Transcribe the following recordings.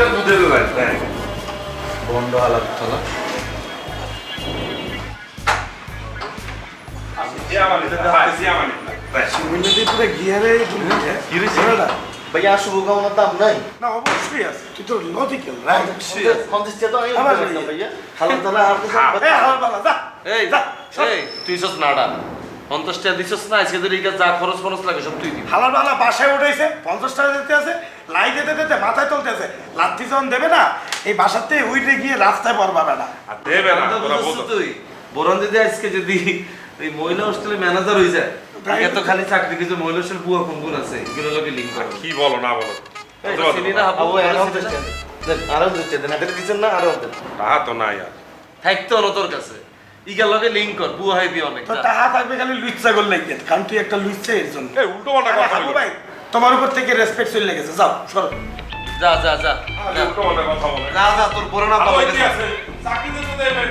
দুধটা দুধের হ্যাঁ। গিয়ারে কি হয়েছে? ভাইয়া শুভকামনার দাম নাই না অবশ্যই আছে। তুই তো লজিক্যাল রাইট পঞ্চাশ টাকা ভাইয়া। ভাইয়া তালা আর কিছু এ হাল বালা যা। এই যা, এই তুই সস নাড়া। পঞ্চাশ টাকা দিছস না আজকে তোর যা খরচ খরচ লাগে সব তুই দিবি। হালার বালা বাসায় উঠেছে পঞ্চাশ টাকা দিতে আছে লাই দিতে দিতে মাথায় তুলতে আছে লাত্তি যখন দেবে না এই থেকে উইটে গিয়ে রাস্তায় পড়বা না দেবে না তুই। বরণ দিদি আজকে যদি এই মহিলা হোস্টেলে ম্যানেজার হয়ে যায় তাই? এত খালি চাকরি কিছু মহিলা হোস্টেল বুয়া কোন গুণ আছে এগুলো লোকে লিঙ্ক করে। কি বলো না বলো। এই, চিনি না হাবু আবু আরও দিচ্ছেন না আরও তো নাই আর। থাকতো না তোর কাছে। ইগার লগে লিঙ্ক কর বুয়া হাইবি অনেক তো টাকা থাকবে খালি লুচ্চা করলে কারণ তুই একটা লুচ্চা এর জন্য। এই উল্টো পাল্টা কথা বলো ভাই তোমার উপর থেকে রেসপেক্ট চলে গেছে যাও সর। যা যা যা যা। উল্টো পাল্টা কথা বলে। যা যা তোর বড় না আরও পাবে কি আছে দেবে।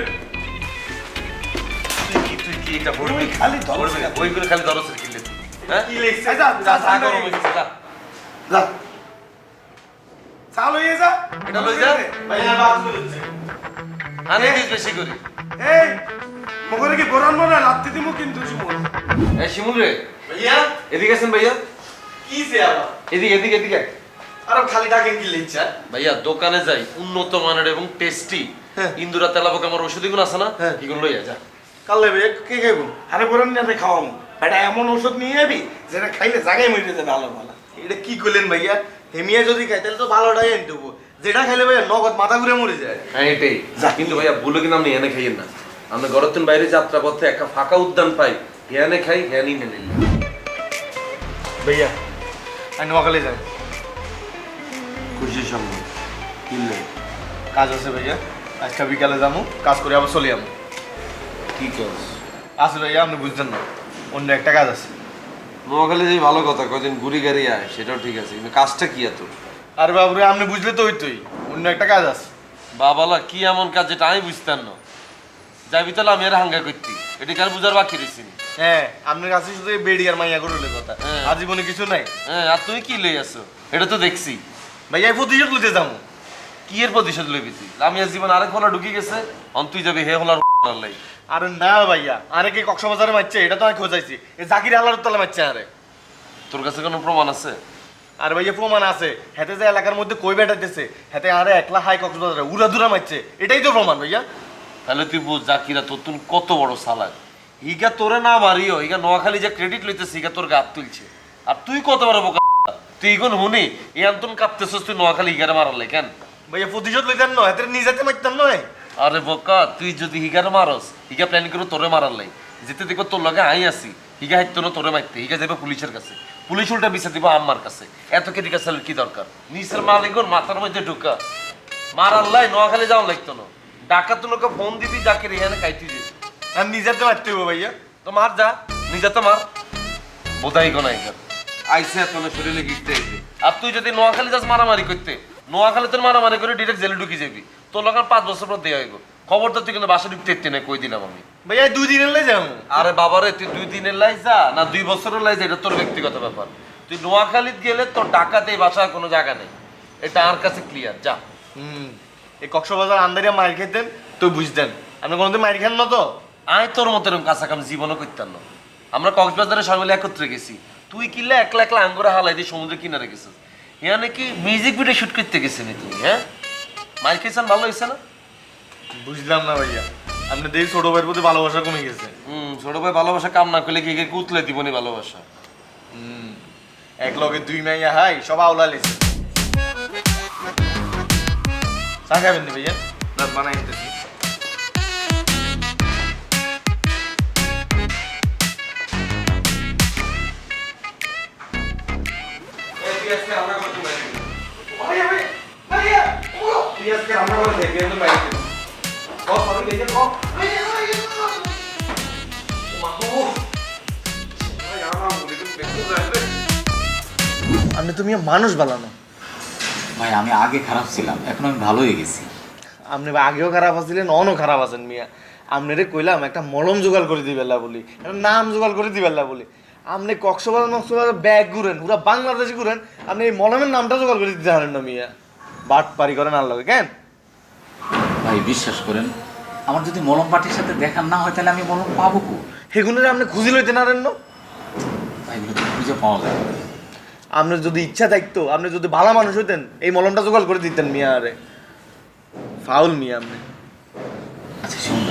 তুই তুই কি এটা পড়বি খালি না। বইগুলো খালি কিনলে হ্যাঁ? কি লিখছে? যা যা যা যা ঠান্ডা গরম হয়ে হয়ে গেছে। গেছে, যা। যা। চাল হয়ে যা। এটা লই যা। ভাইয়া বাদ দিচ্ছে। আনে দিস বেশি করি। এই কি বরান মনে? লাত্তি দিমু কিন্তু শিমুল। এই শিমুল রে। ভাইয়া? এদিকে আছেন ভাইয়া? কি সে আবার? এদিকে এদিকে এদিকে। আরও খালি ডাকেন কি লিখছে ভাইয়া দোকানে যাই উন্নত মানের এবং টেস্টি হ্যাঁ। ইন্দুরা তেলাপোকা আমার ওষুধ এগুলো আছে না হ্যাঁ। এগুলো লইয়া যা। কালে ভাইয়া কে খাইবো? আরে বরান না খাওয়ামু এটা এমন ওষুধ নিয়ে যাবি যেটা খাইলে জায়গায় মরে যাবে ভালো ভালো এটা কি করলেন ভাইয়া? হেমিয়া যদি খাই তাহলে তো ভালোটাই এনে দেবো যেটা খাইলে ভাইয়া নগদ মাথা ঘুরে মরে যায়। হ্যাঁ এটাই। যা। কিন্তু ভাইয়া ভুলে কিন্তু আপনি এনে খাইয়েন না। আমরা গরতেন বাইরে যাত্রা পথে একটা ফাঁকা উদ্যান পাই। হ্যানে খাই হ্যানি মেনে নিই। ভাইয়া আমি নোয়াখালী যাই। খুশির সঙ্গে। কিনলে? কাজ আছে ভাইয়া। আজকে বিকালে যাব কাজ করে আবার চলে যাব কি কাজ? আছে ভাইয়া আপনি বুঝছেন না। অন্য একটা কাজ আছে। নোয়াখালী যাই ভালো কথা কদিন ঘুরি গাড়ি আয় সেটাও ঠিক আছে কিন্তু কাজটা কি এত? আরে বাবুরে আপনি বুঝলে তো ওই তুই অন্য একটা কাজ আছে। বাবালা কি এমন কাজ যেটা আমি বুঝতাম না। যাবি তাহলে আমি আর হাঙ্গা করতি এটি কার বুঝার বাকি রয়েছি হ্যাঁ আপনার কাছে শুধু বেডি আর মাইয়া করলে কথা। হ্যাঁ। আজীবনে কিছু নাই। হ্যাঁ আর তুমি কি লই আছো? এটা তো দেখছি। ভাইয়া প্রতিশোধ লইতে যাব। কি এর প্রতিশোধ লইবি তুই? আমি আজ জীবন আরেক হলা ঢুকি গেছে অন তুই যাবি হে হলার লাই। আরে না ভাইয়া আরে কি কক্সবাজারে মারছে এটা তো আমি খোঁজাইছি। এই জাকির আল্লাহর তলা মারছে আরে। তোর কাছে কোনো প্রমাণ আছে? আর ভাইয়া প্রমাণ আছে। হেতে যে এলাকার মধ্যে কই বেটাইতেছে হেতে আরে একলা হাই কক্সবাজারে উড়া দুরা মারছে এটাই তো প্রমাণ ভাইয়া। তাহলে তুই বুঝ জাকিরা তোর তুন কত বড় সালাক হিগা তোরে না মারিও হিগা নোয়াখালী যে ক্রেডিট লইতেছে হিগা তোর গাত তুলছে। আর তুই কত বড় বোকা? তুই ইগন হুনি এই আন্তন কাঁপতেছস তুই নোয়াখালী হিগারে মারালে কেন? ভাইয়া প্রতিশোধ লইতেন নয় হেতে নিজেতে মারতাম নয় আরে বোকা তুই যদি হিগারে মারস হিগা প্ল্যান করে তোরে মারালাই যেতে দেখো তোর লগে আই আসি হিগা হাইতো না তোরে মারতে হিগা যাবে পুলিশের কাছে। পুলিশ উল্টা বিচার দিব আম্মার কাছে। এত কেটে কাছে কি দরকার? নিচের মালিকর মাথার মধ্যে ঢুকা। মারাল্লাই নোয়াখালী যাওয়া লাগতো না। ডাকাত লোকে ফোন দিবি যাকে রেহানে কাইতি দিবি। আর নিজেতে মারতে হইব ভাইয়া। তো মার যা নিজে তো মার। বোধাই কোন আইকার আইসে না শরীরে গিরতে আইছে আর তুই যদি নোয়াখালী যাস মারামারি করতে নোয়াখালী তোর মারামারি করে ডিরেক্ট জেলে ঢুকে যাবি। তোর লোকের পাঁচ বছর পর দেওয়া হইব। খবর তো তুই কিন্তু বাসা ঢুকতে এতে না কই দিলাম আমি। ভাইয়া দুই দিনের লাই যাব। আরে বাবারে তুই দুই দিনের লাই যা না দুই বছরের লাই যা এটা তোর ব্যক্তিগত ব্যাপার। তুই নোয়াখালীত গেলে তোর ডাকাতে এই বাসায় কোনো জায়গা নেই। এটা আমার কাছে ক্লিয়ার যা। হুম। এই কক্সবাজার আন্দারিয়া মার খেতেন তো বুঝতেন। আপনি কোনোদিন মার খান না তো? আয় তোর মতো এরকম কাঁচা কাম জীবনও করতাম না। আমরা কক্সবাজারে সবাই একত্রে গেছি। তুই কিনলে একলা একলা আঙ্গুরে হালাই দিয়ে সমুদ্রে কিনারে গেছিস? ইয়া নাকি মিউজিক ভিডিও শুট করতে গেছি নি তুমি হ্যাঁ? মাইর খেয়েছেন ভালো হয়েছে না? বুঝলাম না ভাইয়া। আপনি দেখি ছোট ভাইয়ের প্রতি ভালোবাসা কমে গেছে। হুম ছোট ভাই ভালোবাসা কাম না করলে কি কে কুতলে দিবনি ভালোবাসা? এক লগে দুই মাইয়া হাই সব আওলা লেছে। চা খাবেন নি ভাইয়া বানাই দিতেছি আপনি তুমি মানুষ বানানো ভাই আমি আগে খারাপ ছিলাম এখন আমি ভালো হয়ে গেছি। আপনি আগেও খারাপ আছিলেন অনও খারাপ আছেন মিয়া। আপনারে কইলাম একটা মলম জোগাড় করে দিবেলা বলি। একটা নাম জোগাড় করে দিবেলা বলি। আপনি কক্সবাজার মক্সবাজার ব্যাগ ঘুরেন পুরো বাংলাদেশে ঘুরেন আপনি এই মলমের নামটা জোগাড় করে দিতে পারেন না মিয়া। বাট পারি করেন আর লগে কেন? ভাই বিশ্বাস করেন আমার যদি মলম পাটির সাথে দেখা না হয় তাহলে আমি মলম পাবো কো? সেগুলোর আপনি খুঁজি লইতে না রেন ভাই এগুলো খুঁজে পাওয়া যায় আপনার যদি ইচ্ছা থাকতো আপনি যদি ভালো মানুষ হইতেন এই মলমটা জোগাড় করে দিতেন মিয়া আরে। ফাউল মিয়া আপনি। আচ্ছা শুনুন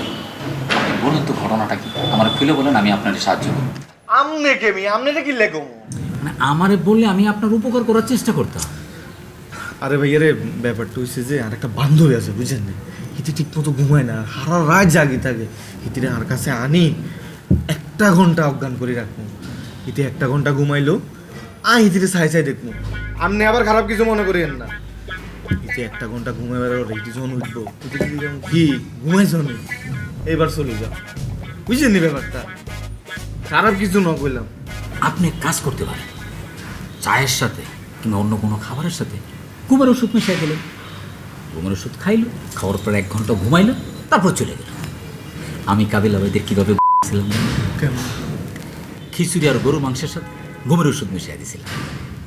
বলুন তো ঘটনাটা কি? আমার খুলে বলেন আমি আপনার সাহায্য করব। আমনে কে মিয়া? আপনি কি লেখো? মানে আমারে বললে আমি আপনার উপকার করার চেষ্টা করতাম। আরে ভাইয়া রে ব্যাপারটা হচ্ছে যে আর একটা বান্ধবী আছে বুঝছেন না? হিতি ঠিক মতো ঘুমায় না সারা রাত জাগি থাকে। হিতিরে আর কাছে আনি একটা ঘণ্টা অজ্ঞান করে রাখব। হিতে একটা ঘণ্টা ঘুমাইলো আ হিতিরে ছাই ছাই দেখব আপনি আবার খারাপ কিছু মনে করিয়েন না। হিতে একটা ঘণ্টা ঘুমাইবার ওর হিতি যখন উঠবো কি দিলাম, কি এবার চলে যাও। বুঝছেন নি ব্যাপারটা? খারাপ কিছু ন কইলাম। আপনি এক কাজ করতে পারেন। চায়ের সাথে কিংবা অন্য কোনো খাবারের সাথে ঘুমের ওষুধ মিশিয়ে গেলেন ঘুমের ওষুধ খাইলো খাওয়ার পর এক ঘণ্টা ঘুমাইলো তারপর চলে গেল। আমি কাবিলা ভাইদের কীভাবে ছিলাম খিচুড়ি আর গরু মাংসের সাথে। ঘুমের ওষুধ মিশিয়ে দিয়েছিলাম।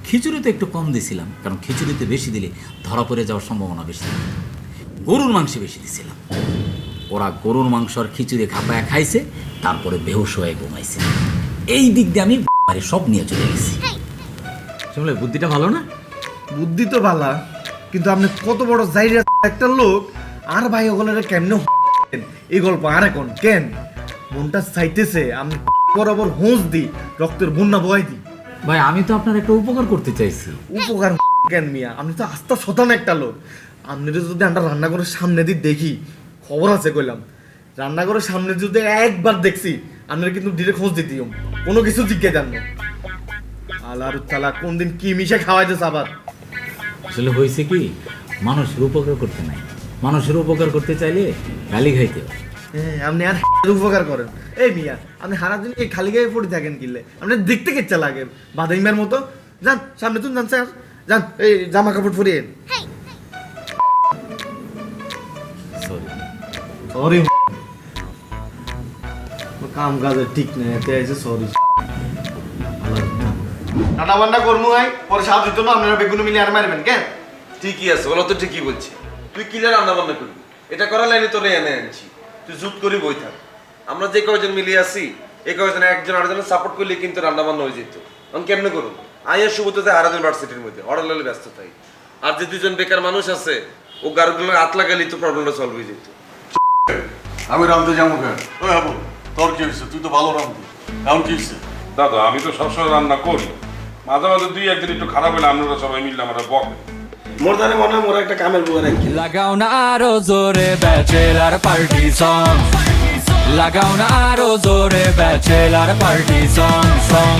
খিচুড়িতে একটু কম দিয়েছিলাম কারণ খিচুড়িতে বেশি দিলে ধরা পড়ে যাওয়ার সম্ভাবনা বেশি। গরুর মাংসে বেশি দিয়েছিলাম। ওরা গরুর মাংস আর খিচুড়ি খাপায়া খাইছে তারপরে বেহুশ হয়ে ঘুমাইছে। এই দিক দিয়ে আমি বাড়ি সব নিয়ে চলে গেছি। শুনলে বুদ্ধিটা ভালো না? বুদ্ধি তো ভালা কিন্তু আপনি কত বড় জাইরা একটা লোক আর ভাই ওগুলোর কেমনে এই গল্প আর এখন কেন? মনটা চাইতেছে আমি বরাবর হোঁস দি রক্তের বন্যা বয় দি ভাই আমি তো আপনার একটা উপকার করতে চাইছি। উপকার কেন মিয়া? আপনি তো আস্থা শতান একটা লোক। আপনি যদি আমরা রান্নাঘরের সামনে দিয়ে দেখি খবর আছে কইলাম। রান্নাঘরের সামনে যদি একবার দেখছি আপনারা কিন্তু ডিরেক্ট খোঁজ দিতি কোনো কিছু জিজ্ঞেস দেন না। আলার তালা কোন দিন কি মিশে খাওয়াইতেছে আবার আসলে হয়েছে কি মানুষের উপকার করতে নাই। মানুষের উপকার করতে চাইলে গালি খাইতে হ্যাঁ, আপনি আর উপকার করেন। এই মিয়া আপনি সারা দিন খালি গায়ে পড়ে থাকেন কিনলে আপনি দেখতে কেচ্ছা লাগে বাদাইমার মতো। যান সামনে তুন যান স্যার। যান এই জামা কাপড় পরিয়ে সরি সরি কাম কাজের ঠিক নেই এতে আছে সরি রান্না বান্না করব ভাই পরে সাহায্য না আপনারা বেগুন মিলে আর মারবেন কেন ঠিকই আছে ওরা তো ঠিকই বলছে। তুই কিলে রান্না বান্না করবি? এটা করার লাইনে তোরে এনে আনছি। তুই জুত করি বই থাক। আমরা যে কয়জন মিলিয়ে আছি এই কয়জন একজন আরেকজনের সাপোর্ট করলে কিন্তু রান্না বান্না হয়ে যেত। আমি কেমনে করুন? আইয়া সুবোধতে হারাদিন ভার্সিটির মধ্যে অর্ডার লালে ব্যস্ত থাই আর যে দুজন বেকার মানুষ আছে ও গাড়িগুলো হাত লাগালেই তো প্রবলেমটা সলভ হয়ে যেত। আমি রামতে যাব কেন? ওই হাবু তোর কি হয়েছে? তুই তো ভালো রামতি এখন কি হয়েছে? দাদা আমি তো সবসময় রান্না করি। মাঝে মাঝে দুই একদিন একটু খারাপ হলে আপনারা সবাই মিললে আমরা বক। মোর জানে মনে হয় মোরা একটা কামের বুয়া রাখি লাগাও না আরও জোরে ব্যাচেলার পার্টি সং লাগাও না আরও জোরে ব্যাচেলার পার্টি সং সং